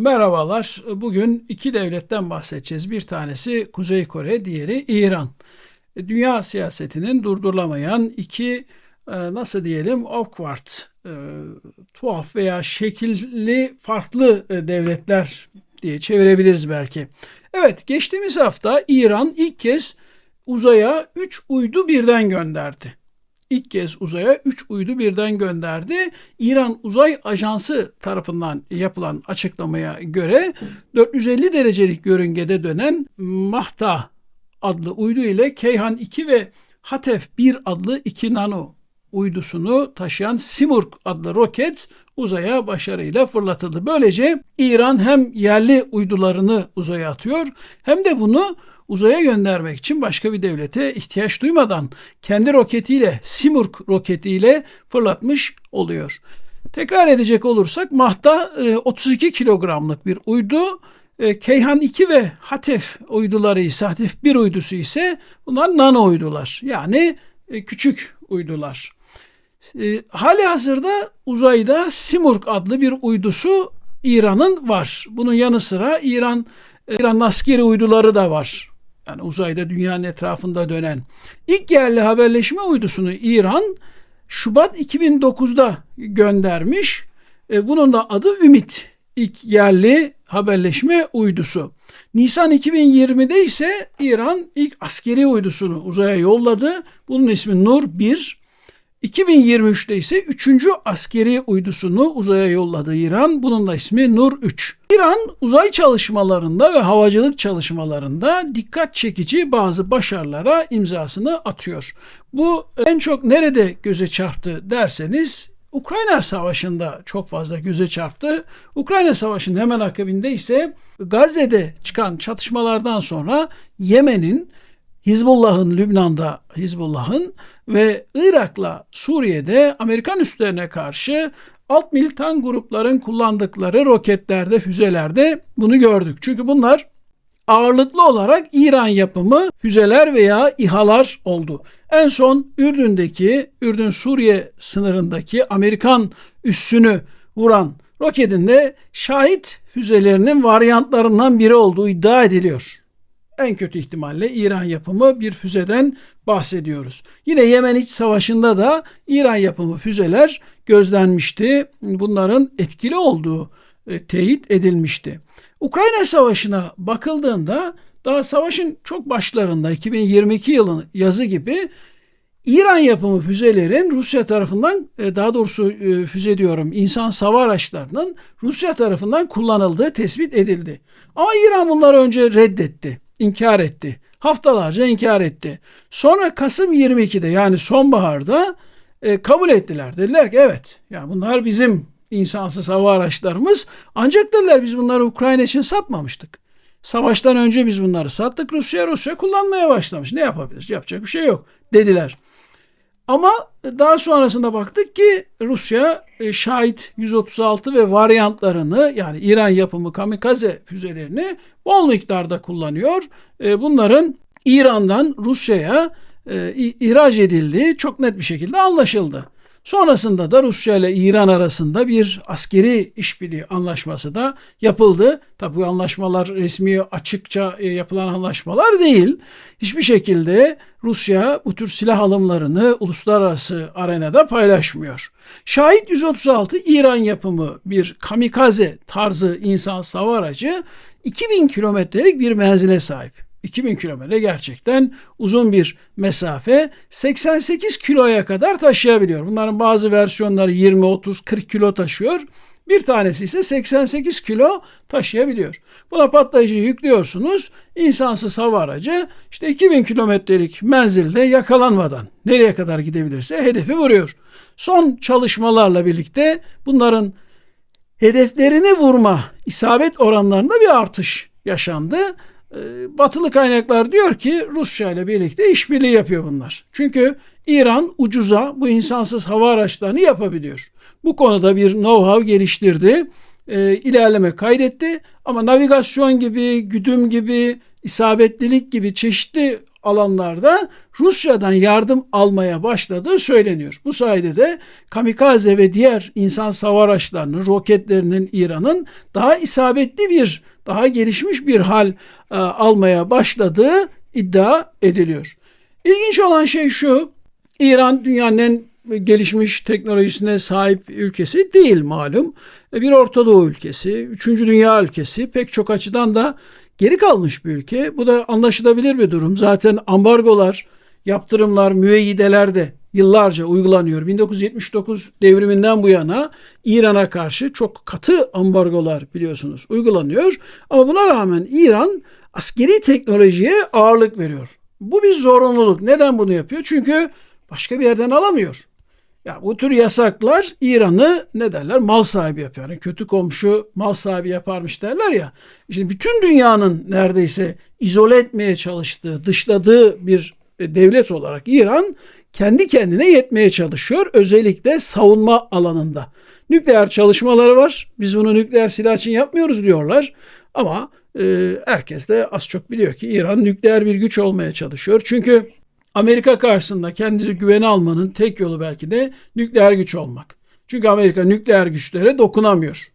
Merhabalar. Bugün iki devletten bahsedeceğiz. Bir tanesi Kuzey Kore, diğeri İran. Dünya siyasetinin durdurulamayan iki e, nasıl diyelim awkward, e, tuhaf veya şekilli farklı e, devletler diye çevirebiliriz belki. Evet, geçtiğimiz hafta İran ilk kez uzaya 3 uydu birden gönderdi ilk kez uzaya 3 uydu birden gönderdi. İran Uzay Ajansı tarafından yapılan açıklamaya göre 450 derecelik yörüngede dönen Mahta adlı uydu ile Keyhan 2 ve Hatef 1 adlı 2 nano uydusunu taşıyan Simurg adlı roket uzaya başarıyla fırlatıldı. Böylece İran hem yerli uydularını uzaya atıyor hem de bunu uzaya göndermek için başka bir devlete ihtiyaç duymadan kendi roketiyle, Simurg roketiyle fırlatmış oluyor. Tekrar edecek olursak Mahta 32 e, kilogramlık bir uydu. E, Keyhan 2 ve Hatef uyduları ise Hatef 1 uydusu ise bunlar nano uydular. Yani e, küçük uydular. Hali hazırda uzayda Simurg adlı bir uydusu İran'ın var. Bunun yanı sıra İran İran askeri uyduları da var. Yani uzayda dünyanın etrafında dönen ilk yerli haberleşme uydusunu İran Şubat 2009'da göndermiş. E, bunun da adı Ümit. İlk yerli haberleşme uydusu. Nisan 2020'de ise İran ilk askeri uydusunu uzaya yolladı. Bunun ismi Nur 1. 2023'te ise 3. askeri uydusunu uzaya yolladı İran. Bunun da ismi Nur 3. İran uzay çalışmalarında ve havacılık çalışmalarında dikkat çekici bazı başarılara imzasını atıyor. Bu en çok nerede göze çarptı derseniz Ukrayna Savaşı'nda çok fazla göze çarptı. Ukrayna Savaşı'nın hemen akabinde ise Gazze'de çıkan çatışmalardan sonra Yemen'in Hizbullah'ın Lübnan'da Hizbullah'ın ve Irak'la Suriye'de Amerikan üslerine karşı alt militan grupların kullandıkları roketlerde, füzelerde bunu gördük. Çünkü bunlar ağırlıklı olarak İran yapımı füzeler veya İHA'lar oldu. En son Ürdün'deki, Ürdün-Suriye sınırındaki Amerikan üssünü vuran roketin de şahit füzelerinin varyantlarından biri olduğu iddia ediliyor en kötü ihtimalle İran yapımı bir füzeden bahsediyoruz. Yine Yemen İç Savaşı'nda da İran yapımı füzeler gözlenmişti. Bunların etkili olduğu e, teyit edilmişti. Ukrayna Savaşı'na bakıldığında daha savaşın çok başlarında 2022 yılın yazı gibi İran yapımı füzelerin Rusya tarafından e, daha doğrusu e, füze diyorum insan sava araçlarının Rusya tarafından kullanıldığı tespit edildi. Ama İran bunları önce reddetti inkar etti. Haftalarca inkar etti. Sonra Kasım 22'de yani sonbaharda e, kabul ettiler. Dediler ki evet yani bunlar bizim insansız hava araçlarımız. Ancak dediler biz bunları Ukrayna için satmamıştık. Savaştan önce biz bunları sattık. Rusya Rusya kullanmaya başlamış. Ne yapabiliriz? Yapacak bir şey yok dediler. Ama daha sonrasında baktık ki Rusya e, şahit 136 ve varyantlarını yani İran yapımı kamikaze füzelerini bol miktarda kullanıyor. E, bunların İran'dan Rusya'ya e, ihraç edildiği çok net bir şekilde anlaşıldı. Sonrasında da Rusya ile İran arasında bir askeri işbirliği anlaşması da yapıldı. Tabi bu anlaşmalar resmi açıkça e, yapılan anlaşmalar değil. Hiçbir şekilde Rusya bu tür silah alımlarını uluslararası arenada paylaşmıyor. Şahit 136 İran yapımı bir kamikaze tarzı insan sava aracı 2000 kilometrelik bir menzile sahip. 2000 kilometre gerçekten uzun bir mesafe 88 kiloya kadar taşıyabiliyor. Bunların bazı versiyonları 20, 30, 40 kilo taşıyor. Bir tanesi ise 88 kilo taşıyabiliyor. Buna patlayıcıyı yüklüyorsunuz. İnsansız hava aracı işte 2000 kilometrelik menzilde yakalanmadan nereye kadar gidebilirse hedefi vuruyor. Son çalışmalarla birlikte bunların hedeflerini vurma isabet oranlarında bir artış yaşandı. Ee, batılı kaynaklar diyor ki Rusya ile birlikte işbirliği yapıyor bunlar. Çünkü İran ucuza bu insansız hava araçlarını yapabiliyor. Bu konuda bir know-how geliştirdi, e, ilerleme kaydetti ama navigasyon gibi, güdüm gibi, isabetlilik gibi çeşitli alanlarda Rusya'dan yardım almaya başladığı söyleniyor. Bu sayede de kamikaze ve diğer insan savar araçlarının, roketlerinin İran'ın daha isabetli bir, daha gelişmiş bir hal e, almaya başladığı iddia ediliyor. İlginç olan şey şu, İran dünyanın en gelişmiş teknolojisine sahip ülkesi değil malum. E, bir Orta Doğu ülkesi, üçüncü dünya ülkesi pek çok açıdan da geri kalmış bir ülke. Bu da anlaşılabilir bir durum. Zaten ambargolar, yaptırımlar, müeyyideler de yıllarca uygulanıyor. 1979 devriminden bu yana İran'a karşı çok katı ambargolar biliyorsunuz uygulanıyor. Ama buna rağmen İran askeri teknolojiye ağırlık veriyor. Bu bir zorunluluk. Neden bunu yapıyor? Çünkü başka bir yerden alamıyor. Ya bu tür yasaklar İran'ı ne derler mal sahibi yapıyor. Yani kötü komşu mal sahibi yaparmış derler ya. Şimdi bütün dünyanın neredeyse izole etmeye çalıştığı, dışladığı bir e, devlet olarak İran kendi kendine yetmeye çalışıyor. Özellikle savunma alanında. Nükleer çalışmaları var. Biz bunu nükleer silah için yapmıyoruz diyorlar. Ama e, herkes de az çok biliyor ki İran nükleer bir güç olmaya çalışıyor. Çünkü Amerika karşısında kendinizi güvene almanın tek yolu belki de nükleer güç olmak. Çünkü Amerika nükleer güçlere dokunamıyor.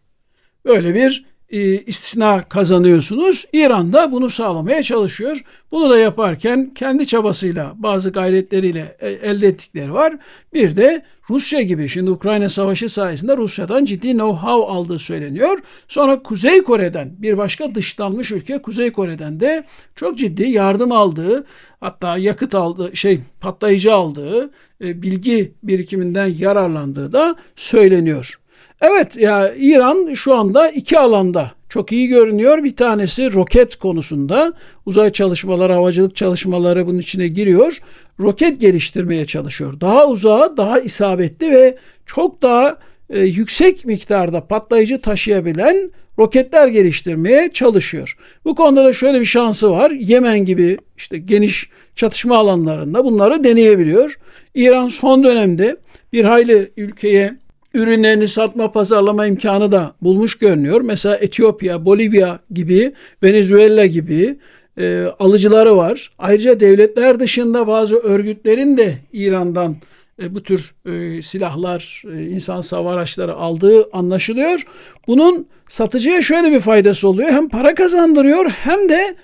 Böyle bir e, istisna kazanıyorsunuz. İran da bunu sağlamaya çalışıyor. Bunu da yaparken kendi çabasıyla bazı gayretleriyle e, elde ettikleri var. Bir de Rusya gibi şimdi Ukrayna Savaşı sayesinde Rusya'dan ciddi know-how aldığı söyleniyor. Sonra Kuzey Kore'den bir başka dışlanmış ülke Kuzey Kore'den de çok ciddi yardım aldığı hatta yakıt aldığı şey patlayıcı aldığı e, bilgi birikiminden yararlandığı da söyleniyor. Evet ya İran şu anda iki alanda çok iyi görünüyor. Bir tanesi roket konusunda uzay çalışmaları, havacılık çalışmaları bunun içine giriyor. Roket geliştirmeye çalışıyor. Daha uzağa, daha isabetli ve çok daha e, yüksek miktarda patlayıcı taşıyabilen roketler geliştirmeye çalışıyor. Bu konuda da şöyle bir şansı var. Yemen gibi işte geniş çatışma alanlarında bunları deneyebiliyor. İran son dönemde bir hayli ülkeye ürünlerini satma, pazarlama imkanı da bulmuş görünüyor. Mesela Etiyopya, Bolivya gibi, Venezuela gibi e, alıcıları var. Ayrıca devletler dışında bazı örgütlerin de İran'dan e, bu tür e, silahlar, e, insan savar araçları aldığı anlaşılıyor. Bunun satıcıya şöyle bir faydası oluyor. Hem para kazandırıyor hem de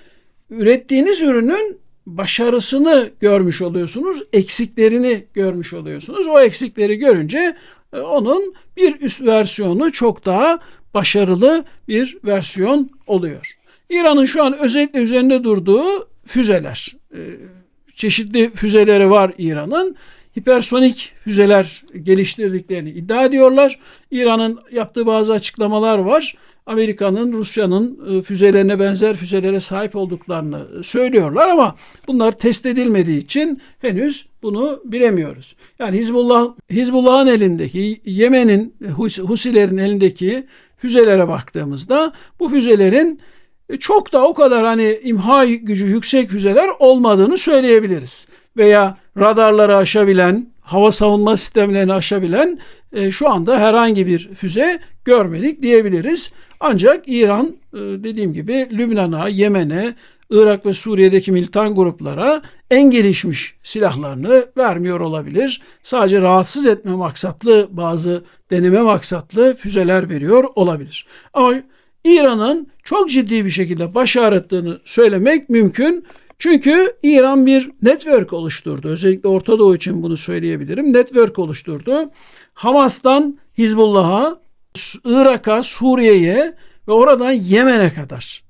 ürettiğiniz ürünün başarısını görmüş oluyorsunuz, eksiklerini görmüş oluyorsunuz. O eksikleri görünce onun bir üst versiyonu çok daha başarılı bir versiyon oluyor. İran'ın şu an özellikle üzerinde durduğu füzeler. E, çeşitli füzeleri var İran'ın. Hipersonik füzeler geliştirdiklerini iddia ediyorlar. İran'ın yaptığı bazı açıklamalar var. Amerika'nın, Rusya'nın e, füzelerine benzer füzelere sahip olduklarını söylüyorlar ama bunlar test edilmediği için henüz bunu bilemiyoruz. Yani Hizbullah Hizbullah'ın elindeki, Yemen'in Husilerin elindeki füzelere baktığımızda bu füzelerin çok da o kadar hani imha gücü yüksek füzeler olmadığını söyleyebiliriz. Veya radarları aşabilen, hava savunma sistemlerini aşabilen e, şu anda herhangi bir füze görmedik diyebiliriz. Ancak İran e, dediğim gibi Lübnan'a, Yemen'e, Irak ve Suriye'deki militan gruplara en gelişmiş silahlarını vermiyor olabilir. Sadece rahatsız etme maksatlı bazı deneme maksatlı füzeler veriyor olabilir. Ama İran'ın çok ciddi bir şekilde başarıttığını söylemek mümkün. Çünkü İran bir network oluşturdu. Özellikle Orta Doğu için bunu söyleyebilirim. Network oluşturdu. Hamas'tan Hizbullah'a, Irak'a, Suriye'ye ve oradan Yemen'e kadar.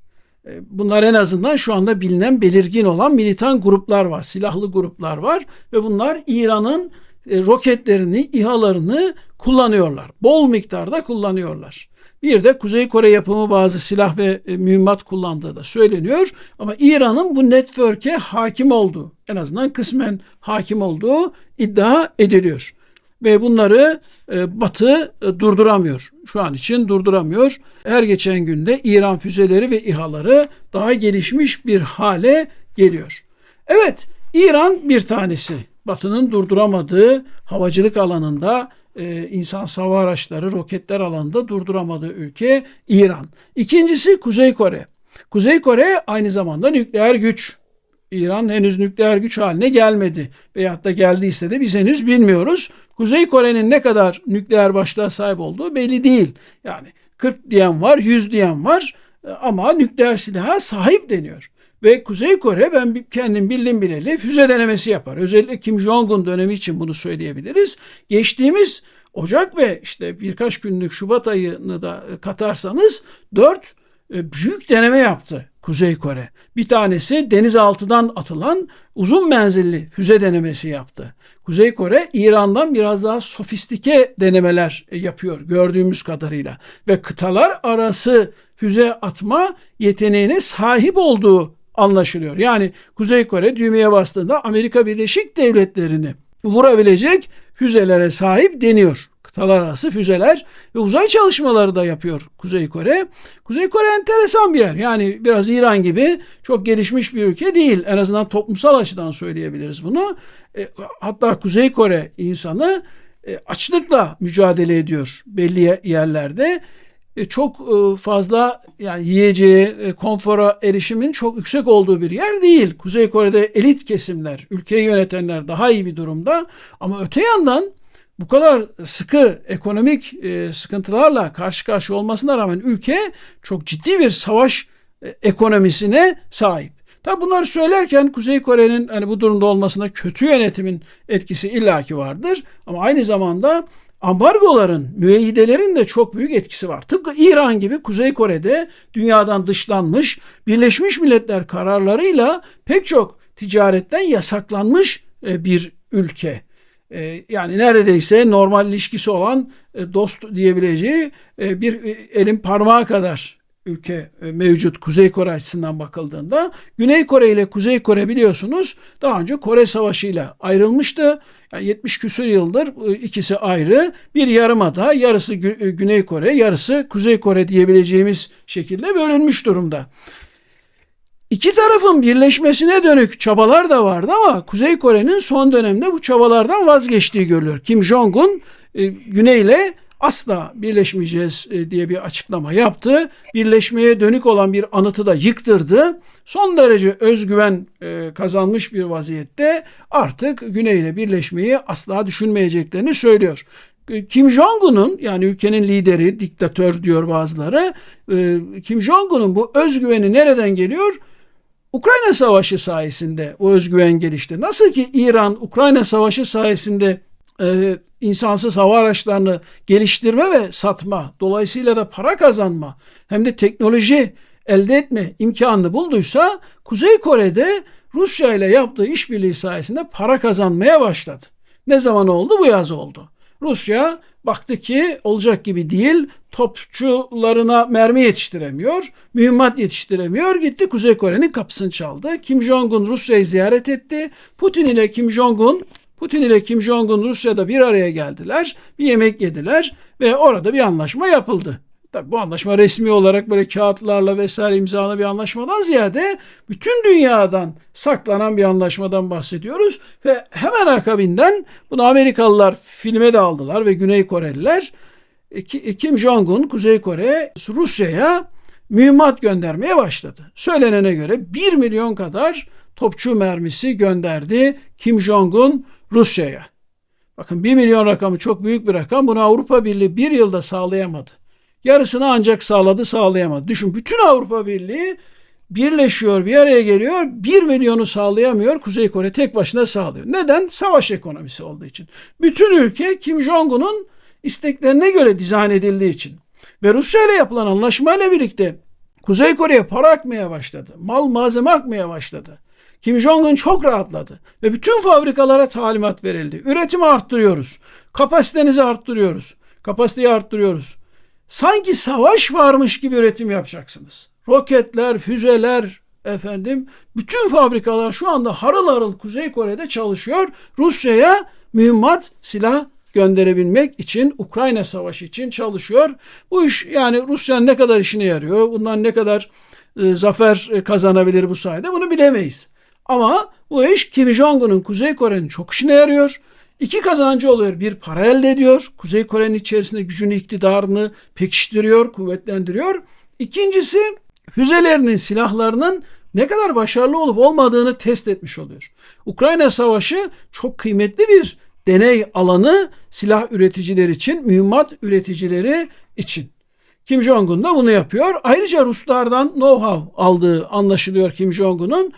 E, bunlar en azından şu anda bilinen belirgin olan militan gruplar var, silahlı gruplar var ve bunlar İran'ın e, roketlerini, İHA'larını kullanıyorlar. Bol miktarda kullanıyorlar. Bir de Kuzey Kore yapımı bazı silah ve e, mühimmat kullandığı da söyleniyor. Ama İran'ın bu network'e hakim olduğu, en azından kısmen hakim olduğu iddia ediliyor. Ve bunları e, Batı e, durduramıyor. Şu an için durduramıyor. Her geçen günde İran füzeleri ve İHA'ları daha gelişmiş bir hale geliyor. Evet, İran bir tanesi. Batı'nın durduramadığı havacılık alanında e, insan sava araçları, roketler alanında durduramadığı ülke İran. İkincisi Kuzey Kore. Kuzey Kore aynı zamanda nükleer güç İran henüz nükleer güç haline gelmedi. Veyahut da geldiyse de biz henüz bilmiyoruz. Kuzey Kore'nin ne kadar nükleer başlığa sahip olduğu belli değil. Yani 40 diyen var, 100 diyen var ama nükleer silaha sahip deniyor. Ve Kuzey Kore ben kendim bildim bileli füze denemesi yapar. Özellikle Kim Jong-un dönemi için bunu söyleyebiliriz. Geçtiğimiz Ocak ve işte birkaç günlük Şubat ayını da katarsanız 4 büyük deneme yaptı Kuzey Kore. Bir tanesi denizaltıdan atılan uzun menzilli füze denemesi yaptı. Kuzey Kore İran'dan biraz daha sofistike denemeler yapıyor gördüğümüz kadarıyla ve kıtalar arası füze atma yeteneğine sahip olduğu anlaşılıyor. Yani Kuzey Kore düğmeye bastığında Amerika Birleşik Devletleri'ni vurabilecek füzelere sahip deniyor. Kıtalar arası füzeler ve uzay çalışmaları da yapıyor Kuzey Kore. Kuzey Kore enteresan bir yer. Yani biraz İran gibi çok gelişmiş bir ülke değil. En azından toplumsal açıdan söyleyebiliriz bunu. E, hatta Kuzey Kore insanı e, açlıkla mücadele ediyor belli yerlerde. E, çok e, fazla yani yiyeceği, e, konfora erişimin çok yüksek olduğu bir yer değil. Kuzey Kore'de elit kesimler, ülkeyi yönetenler daha iyi bir durumda. Ama öte yandan bu kadar sıkı ekonomik sıkıntılarla karşı karşıya olmasına rağmen ülke çok ciddi bir savaş ekonomisine sahip. Tabi bunları söylerken Kuzey Kore'nin hani bu durumda olmasına kötü yönetimin etkisi illaki vardır. Ama aynı zamanda ambargoların, müeyyidelerin de çok büyük etkisi var. Tıpkı İran gibi Kuzey Kore'de dünyadan dışlanmış, Birleşmiş Milletler kararlarıyla pek çok ticaretten yasaklanmış e, bir ülke. E, yani neredeyse normal ilişkisi olan e, dost diyebileceği bir elin parmağı kadar ülke mevcut Kuzey Kore açısından bakıldığında Güney Kore ile Kuzey Kore biliyorsunuz daha önce Kore Savaşı ile ayrılmıştı. Yani 70 küsur yıldır ikisi ayrı bir yarımada yarısı Güney Kore yarısı Kuzey Kore diyebileceğimiz şekilde bölünmüş durumda. İki tarafın birleşmesine dönük çabalar da vardı ama Kuzey Kore'nin son dönemde bu çabalardan vazgeçtiği görülüyor. Kim Jong-un e, Güney ile asla birleşmeyeceğiz e, diye bir açıklama yaptı. Birleşmeye dönük olan bir anıtı da yıktırdı. Son derece özgüven e, kazanmış bir vaziyette artık Güney ile birleşmeyi asla düşünmeyeceklerini söylüyor. E, Kim Jong-un'un yani ülkenin lideri, diktatör diyor bazıları. Kim Jong-un'un bu özgüveni nereden geliyor? Ukrayna Savaşı sayesinde o özgüven gelişti. Nasıl ki İran Ukrayna Savaşı sayesinde e, insansız hava araçlarını geliştirme ve satma, dolayısıyla da para kazanma hem de teknoloji elde etme imkanını bulduysa Kuzey Kore'de Rusya ile yaptığı işbirliği sayesinde para kazanmaya başladı. Ne zaman oldu? Bu yaz oldu. Rusya baktı ki olacak gibi değil, topçularına mermi yetiştiremiyor, mühimmat yetiştiremiyor. Gitti Kuzey Kore'nin kapısını çaldı. Kim Jong-un Rusya'yı ziyaret etti. Putin ile Kim Jong-un Putin ile Kim Jong-un Rusya'da bir araya geldiler, bir yemek yediler ve orada bir anlaşma yapıldı. Tabi bu anlaşma resmi olarak böyle kağıtlarla vesaire imzalı bir anlaşmadan ziyade bütün dünyadan saklanan bir anlaşmadan bahsediyoruz. Ve hemen akabinden bunu Amerikalılar filme de aldılar ve Güney Koreliler Kim Jong-un Kuzey Kore Rusya'ya mühimmat göndermeye başladı. Söylenene göre 1 milyon kadar topçu mermisi gönderdi Kim Jong-un Rusya'ya. Bakın 1 milyon rakamı çok büyük bir rakam. Bunu Avrupa Birliği bir yılda sağlayamadı. Yarısını ancak sağladı sağlayamadı. Düşün bütün Avrupa Birliği birleşiyor bir araya geliyor. 1 milyonu sağlayamıyor. Kuzey Kore tek başına sağlıyor. Neden? Savaş ekonomisi olduğu için. Bütün ülke Kim Jong-un'un isteklerine göre dizayn edildiği için. Ve Rusya ile yapılan anlaşmayla birlikte Kuzey Kore'ye para akmaya başladı. Mal malzeme akmaya başladı. Kim Jong-un çok rahatladı ve bütün fabrikalara talimat verildi. Üretimi arttırıyoruz. Kapasitenizi arttırıyoruz. Kapasiteyi arttırıyoruz. Sanki savaş varmış gibi üretim yapacaksınız. Roketler, füzeler, efendim bütün fabrikalar şu anda harıl harıl Kuzey Kore'de çalışıyor. Rusya'ya mühimmat, silah gönderebilmek için Ukrayna Savaşı için çalışıyor. Bu iş yani Rusya'nın ne kadar işine yarıyor, bundan ne kadar e, zafer e, kazanabilir bu sayede bunu bilemeyiz. Ama bu iş Kim Jong-un'un Kuzey Kore'nin çok işine yarıyor. İki kazancı oluyor. Bir para elde ediyor. Kuzey Kore'nin içerisinde gücünü, iktidarını pekiştiriyor, kuvvetlendiriyor. İkincisi füzelerinin, silahlarının ne kadar başarılı olup olmadığını test etmiş oluyor. Ukrayna Savaşı çok kıymetli bir deney alanı silah üreticiler için, mühimmat üreticileri için. Kim Jong-un da bunu yapıyor. Ayrıca Ruslardan know-how aldığı anlaşılıyor Kim Jong-un'un.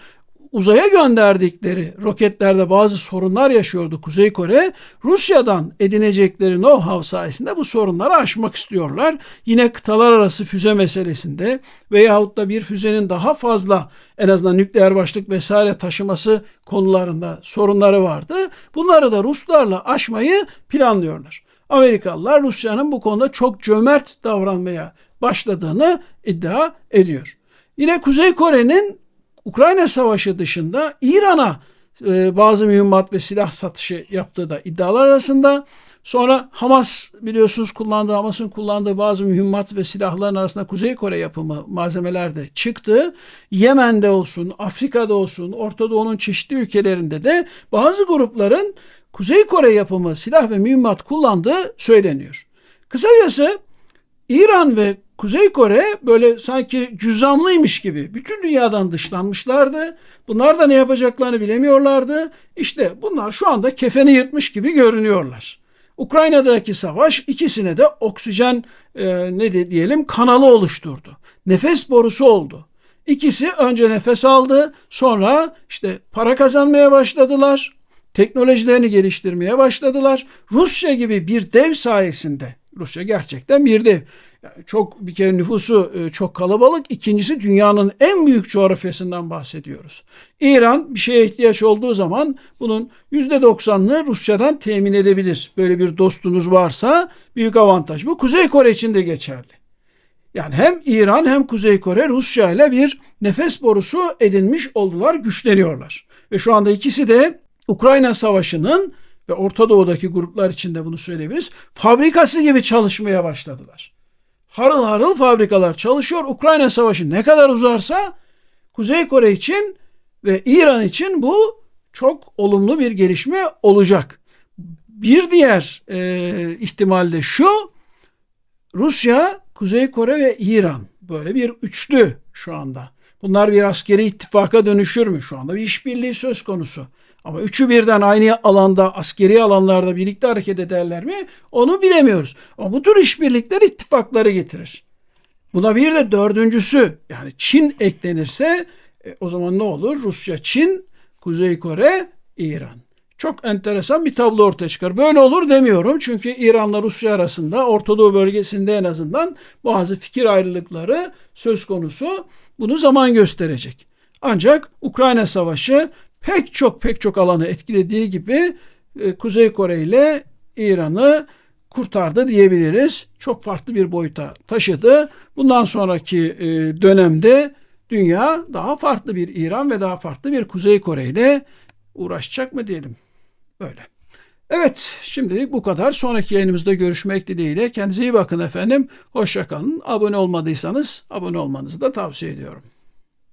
Uzaya gönderdikleri roketlerde bazı sorunlar yaşıyordu Kuzey Kore. Rusya'dan edinecekleri know-how sayesinde bu sorunları aşmak istiyorlar. Yine kıtalar arası füze meselesinde veyahut da bir füzenin daha fazla en azından nükleer başlık vesaire taşıması konularında sorunları vardı. Bunları da Ruslarla aşmayı planlıyorlar. Amerikalılar Rusya'nın bu konuda çok cömert davranmaya başladığını iddia ediyor. Yine Kuzey Kore'nin Ukrayna Savaşı dışında İran'a e, bazı mühimmat ve silah satışı yaptığı da iddialar arasında. Sonra Hamas biliyorsunuz kullandığı Hamas'ın kullandığı bazı mühimmat ve silahların arasında Kuzey Kore yapımı malzemeler de çıktı. Yemen'de olsun, Afrika'da olsun, Orta Doğu'nun çeşitli ülkelerinde de bazı grupların Kuzey Kore yapımı silah ve mühimmat kullandığı söyleniyor. Kısacası İran ve Kuzey Kore böyle sanki cüzamlıymış gibi bütün dünyadan dışlanmışlardı. Bunlar da ne yapacaklarını bilemiyorlardı. İşte bunlar şu anda kefeni yırtmış gibi görünüyorlar. Ukrayna'daki savaş ikisine de oksijen e, ne de diyelim kanalı oluşturdu. Nefes borusu oldu. İkisi önce nefes aldı, sonra işte para kazanmaya başladılar. Teknolojilerini geliştirmeye başladılar. Rusya gibi bir dev sayesinde Rusya gerçekten bir dev. Çok bir kere nüfusu e, çok kalabalık. İkincisi dünyanın en büyük coğrafyasından bahsediyoruz. İran bir şeye ihtiyaç olduğu zaman bunun %90'ını Rusya'dan temin edebilir. Böyle bir dostunuz varsa büyük avantaj. Bu Kuzey Kore için de geçerli. Yani hem İran hem Kuzey Kore Rusya ile bir nefes borusu edinmiş oldular, güçleniyorlar. Ve şu anda ikisi de Ukrayna Savaşı'nın ve Orta Doğu'daki gruplar için de bunu söyleyebiliriz. Fabrikası gibi çalışmaya başladılar. Harıl harıl fabrikalar çalışıyor. Ukrayna Savaşı ne kadar uzarsa Kuzey Kore için ve İran için bu çok olumlu bir gelişme olacak. Bir diğer e, ihtimal de şu. Rusya, Kuzey Kore ve İran böyle bir üçlü şu anda. Bunlar bir askeri ittifaka dönüşür mü? Şu anda bir işbirliği söz konusu. Ama üçü birden aynı alanda, askeri alanlarda birlikte hareket ederler mi? Onu bilemiyoruz. Ama bu tür işbirlikler ittifakları getirir. Buna bir de dördüncüsü yani Çin eklenirse e, o zaman ne olur? Rusya, Çin, Kuzey Kore, İran. Çok enteresan bir tablo ortaya çıkar. Böyle olur demiyorum çünkü İran'la Rusya arasında Orta Doğu bölgesinde en azından bazı fikir ayrılıkları söz konusu. Bunu zaman gösterecek. Ancak Ukrayna Savaşı pek çok pek çok alanı etkilediği gibi e, Kuzey Kore ile İran'ı kurtardı diyebiliriz. Çok farklı bir boyuta taşıdı. Bundan sonraki e, dönemde dünya daha farklı bir İran ve daha farklı bir Kuzey Kore ile uğraşacak mı diyelim. Böyle. Evet şimdilik bu kadar. Sonraki yayınımızda görüşmek dileğiyle. Kendinize iyi bakın efendim. Hoşçakalın. Abone olmadıysanız abone olmanızı da tavsiye ediyorum.